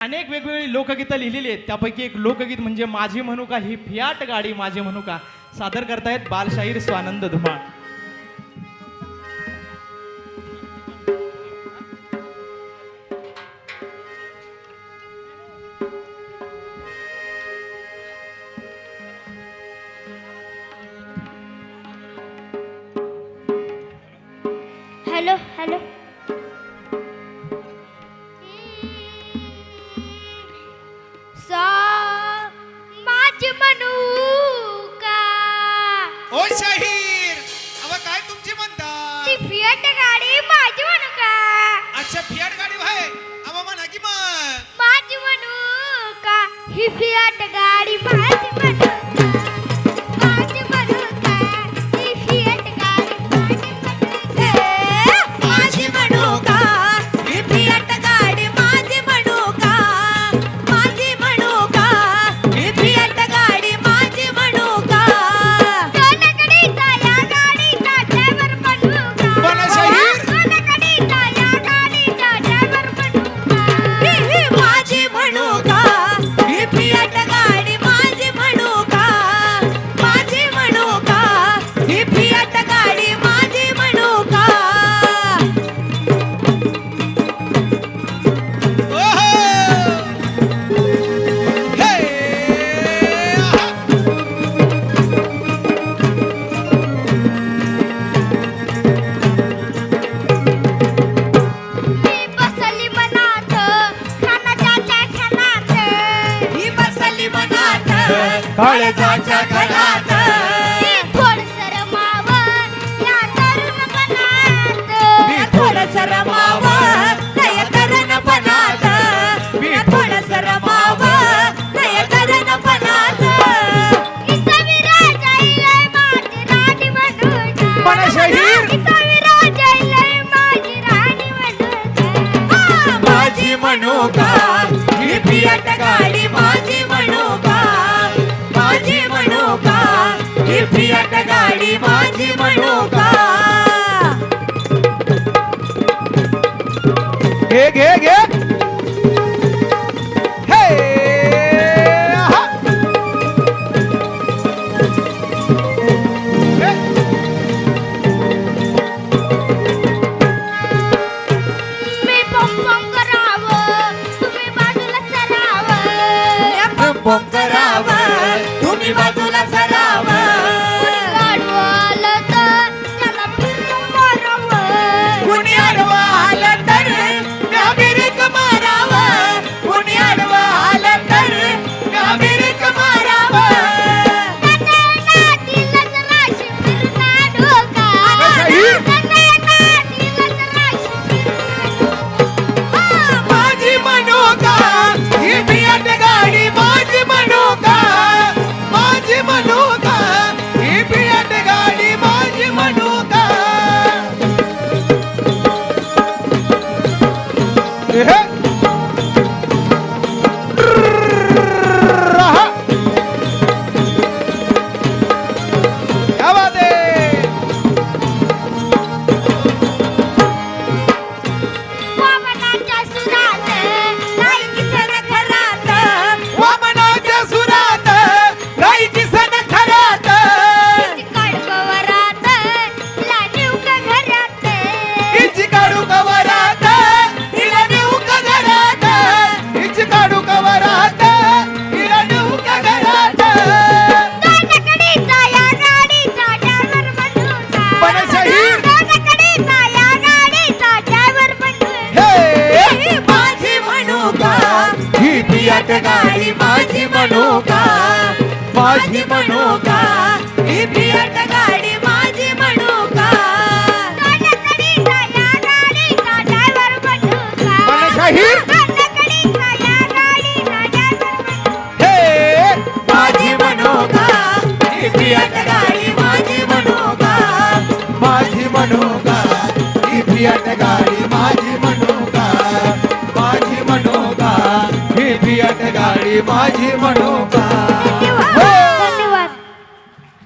अनेक वेगवेगळी लोकगीतं लिहिलेली आहेत. त्यापैकी एक लोकगीत म्हणजे माझी मनुका ही फियाट गाडी माझी मनुका. सादर करतायत बालशाहीर स्वानंद धुमाळ. Hello hello. ओ शाहीर अव काय तुमची म्हणता? ती फिएट गाडी माझी म्हणू का? अच्छा फियाट गाडी भाई अव म्हणा की मग. माझी म्हणू का? ही फिएट गाडी माझी म्हणू काळजाच्या घरात मी थोडसं रमावं या तरुणपणात मी थोडस रमाव नय करण पणात मी थोडस रमाव नय करण पणात इथं विराज आईलंय माझी राणी म्हणून. पण शाहीर. इथं विराज आईलंय माझी राणी म्हणून. माझी म्हणू का ही पियट गाडी घे घे घे हे. हे. मी करावं तुम्ही बाजूला सरावं बंबोम कराव तुम्ही बाजूला पियाट गाडी माझी म्हणू का? माझी म्हणू का? ही पियाट गाडी माझी म्हणू का? माझी म्हणू